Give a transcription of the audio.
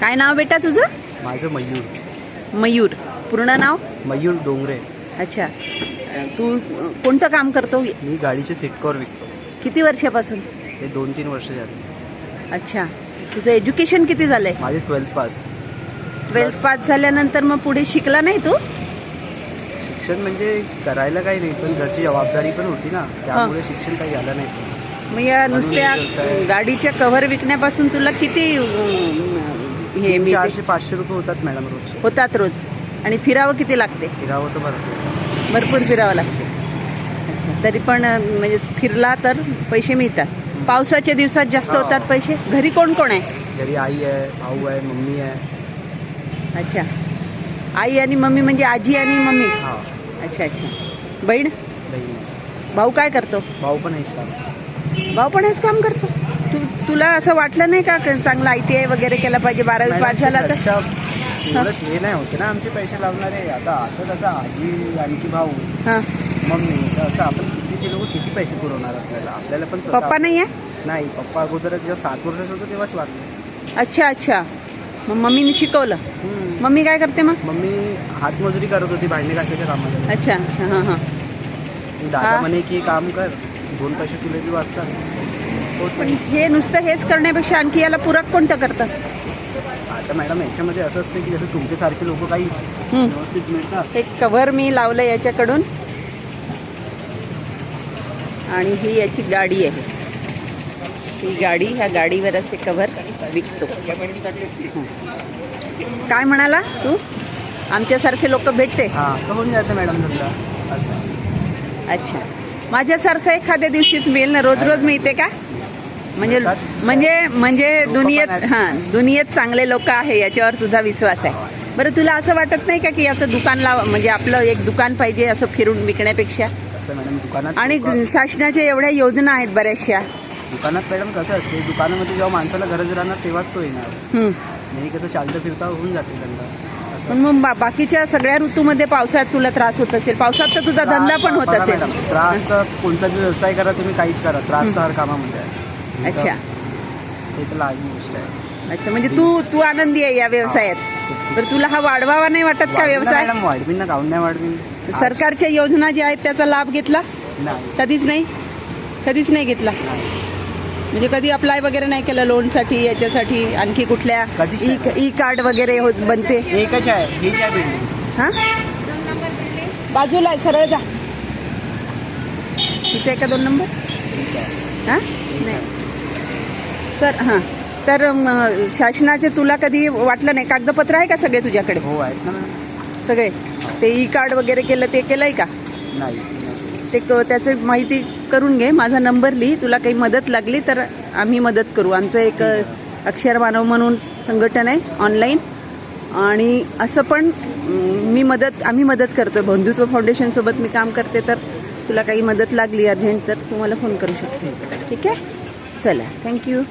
काय नाव बेटा तुझं? माझं मयूर. मयूर. पूर्ण नाव? मयूर डोंगरे. अच्छा. तू कोणतं काम करतो? मी गाडीचे सीटकवर विकतो. किती वर्षापासून? हे दोन तीन वर्ष झाली. अच्छा. तुझं एज्युकेशन किती झालंय? माझे ट्वेल्थ पास. ट्वेल्थ पास झाल्यानंतर मग पुढे शिकला नाही तू? शिक्षण म्हणजे करायला काही नाही पण घरची जबाबदारी पण होती ना. त्यामुळे शिक्षण काही झालं नाही. मग या नुसत्या गाडीच्या कव्हर विकण्यापासून तुला किती हे मिळते? चारशे पाचशे रुपये होतात मॅडम रोजचे. होतात रोज. आणि फिरावं किती लागते? फिरावं तर भरपूर. भरपूर फिरावं लागते. अच्छा. तरी पण म्हणजे फिरला तर पैसे मिळतात. पावसाच्या दिवसात जास्त. होतात पैसे? घरी कोण कोण आहे? घरी आई आहे भाऊ आहे मम्मी आहे. अच्छा. आई आणि मम्मी म्हणजे आजी आणि मम्मी? हा. अच्छा अच्छा. बहीण. भाऊ काय करतो? भाऊ पण आहेच का भाऊ पण हेच काम करतो? तू तुला असं वाटलं नाही का चांगला आय टी आय वगैरे केला पाहिजे बारावी पास झाला तर? हे. नाही होते ना आमचे पैसे लावणारे. आता आता कसं आजी आणखी भाऊ हां. मम्मी तर असं आपण किती लोक किती पैसे पुरवणार आपल्याला? आपल्याला पण स्वतः- पप्पा नाही आहे नाही पप्पा अगोदरच जेव्हा सात वर्षाचं होतं तेव्हाच वाटलं अच्छा अच्छा. मग मम्मीने शिकवलं. मम्मी काय करते मग? मम्मी हातमजुरी करत होती भांडी घासायच्या कामाला. अच्छा अच्छा. हां हां. दादा हा. म्हणे की काम कर दोन पैसे तुला बी वाचतात पण हे नुसतं हेच करण्यापेक्षा आणखी याला पूरक कोणतं करतं? आता मॅडम याच्यामध्ये असं असतं की जसं तुमच्यासारखे लोक काही हं. व्यवस्थित मिळतात. एक कव्हर मी लावलं याच्याकडून. आणि ही याची गाडी आहे. ही गाडी ह्या गाडीवर असे कव्हर विकतो. हं. काय म्हणाला तू? आमच्यासारखे लोक भेटते. हां जातं मॅडम असं. अच्छा. माझ्यासारखं एखाद्या दिवशीच मिळेल ना? रोज रोज मिळते का? म्हणजे म्हणजे म्हणजे पण दुनियेत. हां दुनियेत चांगले लोक आहे याच्यावर तुझा विश्वास आहे. बरं तुला असं वाटत नाही का की याचं दुकान लाव म्हणजे आपलं एक दुकान पाहिजे असं फिरून विकण्यापेक्षा? आणि शासनाच्या एवढ्या योजना आहेत बऱ्याचशा. दुकानात मॅडम कसं असते दुकानामध्ये जेव्हा माणसाला गरज राहणार तेव्हाच तो येणार. नाही कसं चालतं फिरता होऊन जाते पण मग बाकीच्या सगळ्या ऋतूमध्ये पावसाळ्यात तुला त्रास होत असेल. पावसात तर तुझा धंदा पण होत असेल. त्रास तर कोणता व्यवसाय करा तुम्ही काहीच करा. त्रास तर हर कामामध्ये. अच्छा. अच्छा म्हणजे तू तू आनंदी आहे या व्यवसायात? तर तुला हा वाढवावा नाही वाटत का व्यवसाय? वाढवीन ना काऊन नाही वाढवीन? सरकारच्या योजना ज्या आहेत त्याचा लाभ घेतला? कधीच नाही? कधीच नाही घेतला. म्हणजे कधी अप्लाय वगैरे नाही केलं लोनसाठी याच्यासाठी आणखी कुठल्या ई. ई कार्ड वगैरे होत बनते? एकच आहे ही हा? बाजूला आहे सरळ जा. तिचा आहे का दोन नंबर हा? नाही. सर हां. तर म, शासनाचे तुला कधी वाटलं नाही? कागदपत्र आहे का सगळे तुझ्याकडे? हो आहेत ना सगळे? ते ई कार्ड वगैरे केलं ते केलंय का? नाही ते क त्याची माहिती करून घे. माझा नंबर लिही. तुला काही मदत लागली तर आम्ही मदत करू. आमचं एक अ, अक्षर मानव म्हणून संघटन आहे ऑनलाईन. आणि असं पण मी मदत आम्ही मदत करतो. बंधुत्व फाउंडेशनसोबत मी काम करते तर तुला काही मदत लागली अर्जंट तर तुम्हाला फोन करू शकते. ठीक आहे. चला. थँक्यू